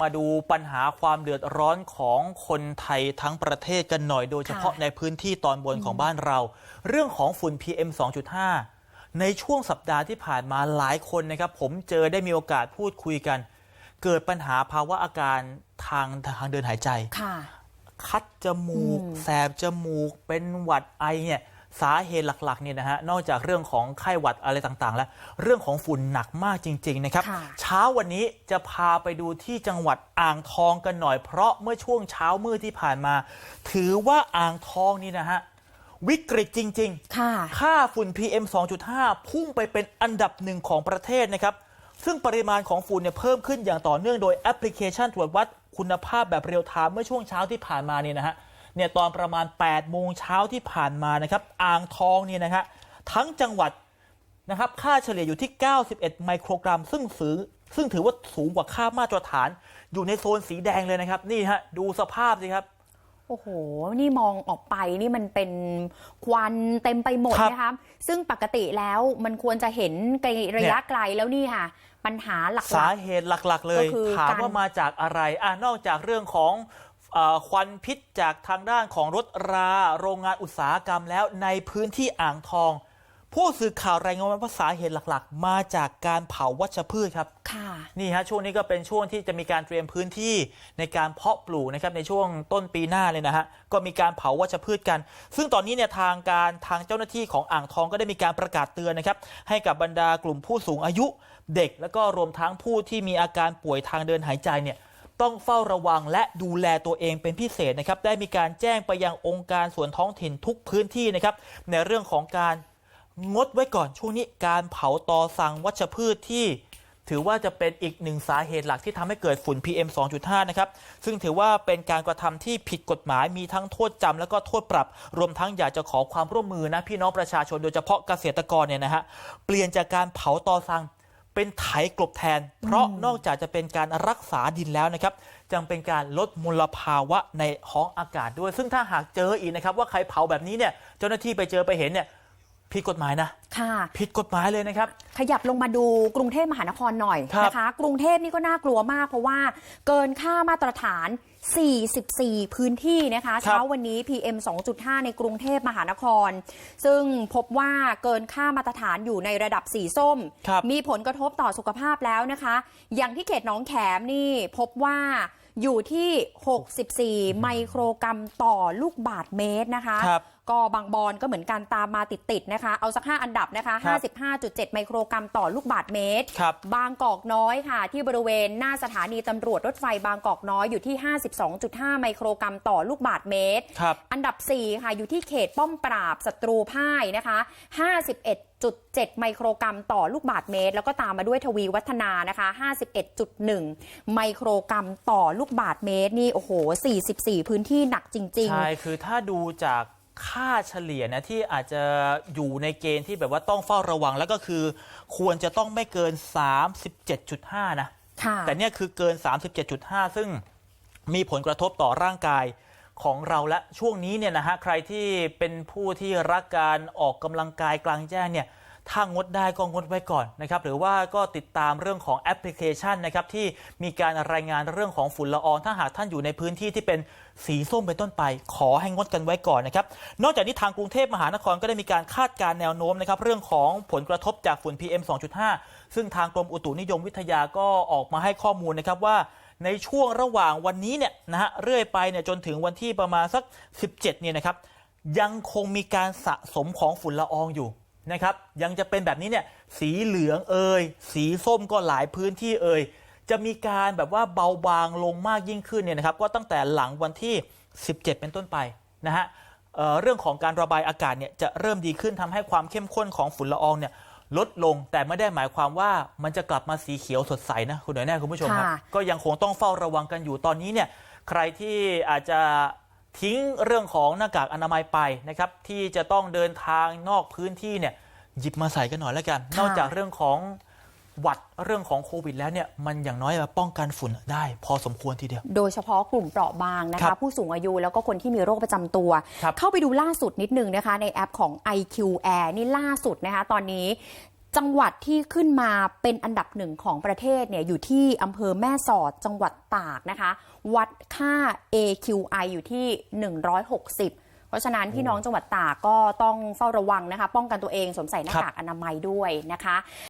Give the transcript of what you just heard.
มาดูปัญหาความเดือดร้อนของคนไทยทั้งประเทศกันหน่อยโดยเฉพาะค่ะในพื้นที่ตอนบนของบ้านเรา เรื่องของฝุ่น PM 2.5 ในช่วงสัปดาห์ที่ผ่านมาหลายคนนะครับ ผมเจอได้มีโอกาสพูดคุยกัน เกิดปัญหาภาวะอาการทางทางเดินหายใจค่ะคัดจมูกอืมแสบจมูกเป็นหวัดไอเนี่ย สาเหตุหลักๆเนี่ยนะฮะนอกจากเรื่องของไข้หวัดอะไรต่างๆ แล้ว เรื่องของฝุ่นหนักมากจริง ๆ นะครับค่ะเช้าวันนี้จะพาไปดูที่จังหวัดอ่างทองกันหน่อย เพราะเมื่อช่วงเช้ามืดที่ผ่านมา ถือว่าอ่างทองนี่นะฮะวิกฤตจริง ๆ ค่ะ ค่าฝุ่น PM 2.5 พุ่งไปเป็นอันดับหนึ่งของประเทศนะครับ ซึ่งปริมาณของฝุ่นเนี่ยเพิ่มขึ้นอย่างต่อเนื่องโดยแอปพลิเคชันตรวจวัดคุณภาพแบบเรียลไทม์เมื่อช่วงเช้าที่ผ่านมาเนี่ยนะฮะ เนี่ยตอนประมาณ8โมงเช้าที่ผ่านมานะครับอ่างทองเนี่ยนะฮะทั้งจังหวัดนะครับค่าเฉลี่ยอยู่ที่ 91 ไมโครกรัม ซึ่งถือซึ่งถือว่าสูงกว่าค่ามาตรฐาน อยู่ในโซนสีแดงเลยนะครับ นี่ฮะดูสภาพสิครับ โอ้โห นี่มองออกไปนี่มันเป็นควันเต็มไปหมดครับนะคะซึ่งปกติแล้วมันควรจะเห็นไกลระยะไกลแล้วนี่ค่ะ ปัญหาหลักสาเหตุหลักๆ เลยก็คือถามการว่ามาจากอะไรอะนอกจากเรื่องของเออ ควันพิษจากทางด้านของรถรา โรงงานอุตสาหกรรมแล้วในพื้นที่อ่างทอง ผู้สื่อข่าวรายงานว่าสาเหตุหลักๆ มาจากการเผาวัชพืชครับๆค่ะนี่ฮะช่วงนี้ก็เป็นช่วงที่จะมีการเตรียมพื้นที่ในการเพาะปลูกนะครับในช่วงต้นปีหน้าเลยนะฮะก็มีการเผาวัชพืชกัน ซึ่งตอนนี้เนี่ยทางการทางเจ้าหน้าที่ของอ่างทองก็ได้มีการประกาศเตือนนะครับให้กับบรรดากลุ่มผู้สูงอายุเด็ก แล้วก็รวมทั้งผู้ที่มีอาการป่วยทางเดินหายใจเนี่ย ต้องเฝ้าระวังและดูแลตัวเองเป็นพิเศษนะครับ ได้มีการแจ้งไปยังองค์การส่วนท้องถิ่นทุกพื้นที่นะครับ ในเรื่องของการงดไว้ก่อนช่วงนี้การเผาตอสังวัชพืชที่ ถือว่าจะเป็นอีกหนึ่งสาเหตุหลักที่ทำให้เกิดฝุ่น PM 2.5 นะครับ ซึ่งถือว่าเป็นการกระทำที่ผิดกฎหมายมีทั้งโทษจำแล้วก็โทษปรับ รวมทั้งอยากจะขอความร่วมมือนะพี่น้องประชาชนโดยเฉพาะเกษตรกรเนี่ยนะฮะเปลี่ยนจากการเผาตอสัง เป็นไถกลบแทน เพราะนอกจากจะเป็นการรักษาดินแล้วนะครับยังเป็นการลดมลภาวะในห้องอากาศด้วย ซึ่งถ้าหากเจออีกนะครับ ว่าใครเผาแบบนี้เนี่ยเจ้าหน้าที่ไปเจอไปเห็นเนี่ย ผิดกฎหมายนะค่ะผิดกฎหมายเลยนะครับ ขยับลงมาดูกรุงเทพมหานครหน่อยครับนะคะ กรุงเทพนี่ก็น่ากลัวมากเพราะว่าเกินค่ามาตรฐาน 44 พื้นที่นะคะเช้าวันนี้ PM 2.5 ในกรุงเทพมหานคร ซึ่งพบว่าเกินค่ามาตรฐานอยู่ในระดับสีส้มครับมีผลกระทบต่อสุขภาพแล้วนะคะ อย่างที่เขตหนองแขมนี่พบว่าอยู่ที่ 64 ไมโครกรัมต่อลูกบาทเมตรนะคะครับก็บางบอนก็เหมือนกันตามมาติดๆนะคะ เอาสัก 5 อันดับนะคะครับ55.7 ไมโครกรัมต่อลูกบาทเมตรครับบางกอกน้อยค่ะ ที่บริเวณหน้าสถานีตำรวจรถไฟบางกอกน้อยอยู่ที่ 52.5 ไมโครกรัมต่อลูกบาทเมตรครับอันดับ 4 ค่ะ อยู่ที่เขตป้อมปราบศัตรูพ่ายนะคะ51.7 ไมโครกรัมต่อลูกบาทเมตร แล้วก็ตามมาด้วยทวีวัฒนานะคะ 51.1 ไมโครกรัมต่อลูกบาทเมตร นี่ โอ้โห 44 พื้นที่หนักจริงใช่ คือถ้าดูจาก ค่าเฉลี่ยนะที่อาจจะอยู่ในเกณฑ์ที่แบบว่าต้องเฝ้าระวังแล้วก็คือ ควรจะต้องไม่เกิน 37.5 นะๆค่ะ แต่เนี่ยคือเกิน 37.5 ซึ่งมีผลกระทบต่อร่างกายของเราและช่วงนี้เนี่ยนะฮะใครที่เป็นผู้ที่รักการออกกำลังกายกลางแจ้งเนี่ย ถ้างดได้ก็งดไว้ก่อนนะครับหรือว่าก็ติดตามเรื่องของแอปพลิเคชันนะครับที่มีการรายงานเรื่องของฝุ่นละอองถ้าหากท่านอยู่ในพื้นที่ที่เป็นสีส้มเป็นต้นไป ขอให้งดกันไว้ก่อนนะครับนอกจากนี้ทางกรุงเทพมหานครก็ได้มีการคาดการแนวโน้มนะครับเรื่องของผลกระทบจากฝุ่น PM 2.5 ซึ่งทางกรมอุตุนิยมวิทยาก็ออกมาให้ข้อมูลนะครับว่าในช่วงระหว่างวันนี้เนี่ยนะฮะเรื่อยไปเนี่ยจนถึงวันที่ประมาณสัก 17เนี่ยนะครับยังคงมีการสะสมของฝุ่นละอองอยู่ นะครับยังจะเป็นแบบนี้เนี่ยสีเหลืองเอ่ยสีส้มก็หลายพื้นที่เอ่ยจะมีการแบบว่าเบาบางลงมากยิ่งขึ้นเนี่ยนะครับก็ตั้งแต่หลังวันที่ 17 เป็นต้นไปนะฮะเอ่อเรื่องของการระบายอากาศเนี่ยจะเริ่มดีขึ้นทำให้ความเข้มข้นของฝุ่นละอองเนี่ยลดลงแต่ไม่ได้หมายความว่ามันจะกลับมาสีเขียวสดใสนะคุณหน่อยแน่คุณผู้ชมครับค่ะก็ยังคงต้องเฝ้าระวังกันอยู่ตอนนี้เนี่ยใครที่อาจจะ ทิ้งเรื่องของหน้ากากอนามัยไปนะครับที่จะต้องเดินทางนอกพื้นที่เนี่ยหยิบมาใส่กันหน่อยแล้วกันค่ะนอกจากเรื่องของหวัดเรื่องของโควิดแล้วเนี่ยมันอย่างน้อยมาป้องกันฝุ่นได้ พอสมควรทีเดียว โดยเฉพาะกลุ่มเปราะบางนะครัคะบผู้สูงอายุแล้วก็คนที่มีโรคประจำตัวครับเข้าไปดูล่าสุดนิดนึงนะคะ ในแอปของ IQ Air นี่ล่าสุดนะคะ ตอนนี้ จังหวัดที่ขึ้นมาเป็นอันดับหนึ่งของประเทศเนี่ยอยู่ที่อำเภอแม่สอดจังหวัดตากนะคะ วัดค่า AQI อยู่ที่ 160เพราะฉะนั้นพี่น้องจังหวัดตากก็ต้องเฝ้าระวังนะคะ ป้องกันตัวเองสวมใส่หน้ากากอนามัยด้วยนะคะ